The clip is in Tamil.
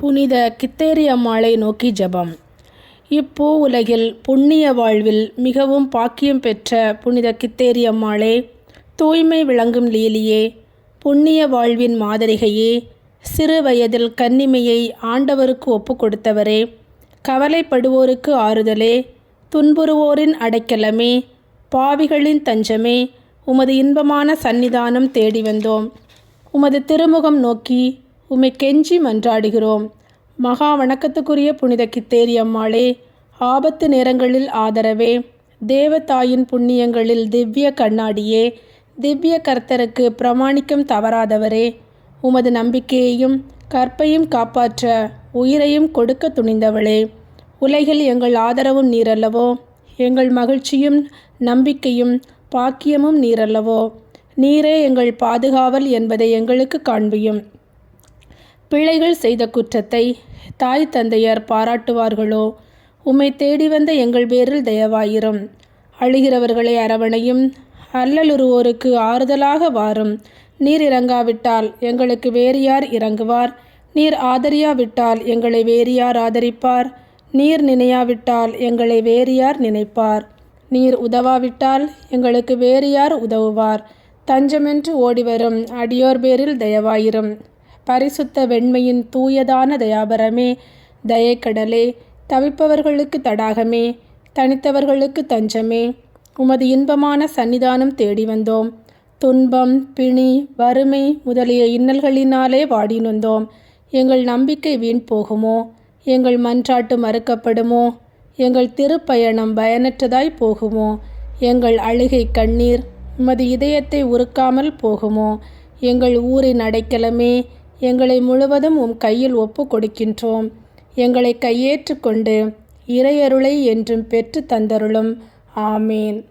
புனித கித்தேரி அம்மாளை நோக்கி ஜெபம். இப்பூ உலகில் புண்ணிய வாழ்வில் மிகவும் பாக்கியம் பெற்ற புனித கித்தேரி அம்மாளே தூய்மை விளங்கும் லீலியே புண்ணிய வாழ்வின் மாதிரிகையே சிறு வயதில் கன்னிமையை ஆண்டவருக்கு ஒப்பு கொடுத்தவரே கவலைப்படுவோருக்கு ஆறுதலே துன்புறுவோரின் அடைக்கலமே பாவிகளின் தஞ்சமே உமது இன்பமான சந்நிதானம் தேடி வந்தோம். உமது திருமுகம் நோக்கி உம்மை கெஞ்சி மன்றாடுகிறோம். மகா வணக்கத்துக்குரிய புனித கித்தேரி அம்மாளே ஆபத்து நேரங்களில் ஆதரவே தேவதாயின் புண்ணியங்களில் திவ்ய கண்ணாடியே திவ்ய கர்த்தருக்கு பிரமாணிக்கம் தவறாதவரே உமது நம்பிக்கையையும் கற்பையும் காப்பாற்ற உயிரையும் கொடுக்க துணிந்தவளே உலகில் எங்கள் ஆதரவும் நீரல்லவோ எங்கள் மகிழ்ச்சியும் நம்பிக்கையும் பாக்கியமும் நீரல்லவோ நீரே எங்கள் பாதுகாவல் என்பதை எங்களுக்கு காண்பியும். பிள்ளைகள் செய்த குற்றத்தை தாய் தந்தையர் பாராட்டுவார்களோ? உம்மை தேடி வந்த எங்கள் பேரில் தயவாயிரும். அழுகிறவர்களை அரவணையும் அல்லலுருவோருக்கு ஆறுதலாக வாரும். நீர் இறங்காவிட்டால் எங்களுக்கு வேறு யார் இறங்குவார்? நீர் ஆதரியாவிட்டால் எங்களை வேறு யார் ஆதரிப்பார்? நீர் நினையாவிட்டால் எங்களை வேறு யார் நினைப்பார்? நீர் உதவாவிட்டால் எங்களுக்கு வேறு யார் உதவுவார்? தஞ்சமென்று ஓடிவரும் அடியோர் பேரில் தயவாயிரும். பரிசுத்த வெண்மையின் தூயதான தயாபரமே. தயக்கடலே தவிப்பவர்களுக்கு தடாகமே தனித்தவர்களுக்கு தஞ்சமே. உமது இன்பமான சன்னிதானம் தேடி வந்தோம். துன்பம் பிணி வறுமை முதலிய இன்னல்களினாலே வாடி நொந்தோம். எங்கள் நம்பிக்கை வீண் போகுமோ? எங்கள் மன்றாட்டு மறுக்கப்படுமோ? எங்கள் திருப்பயணம் பயனற்றதாய் போகுமோ? எங்கள் அழுகை கண்ணீர் உமது இதயத்தை உருக்காமல் போகுமோ? எங்கள் ஊரின் அடைக்கலமே எங்களை முழுவதும் உம் கையில் ஒப்பு கொடுக்கின்றோம் எங்களை கையேற்றுக்கொண்டு இறையருளை என்றும் பெற்று தந்தருளும். ஆமேன்.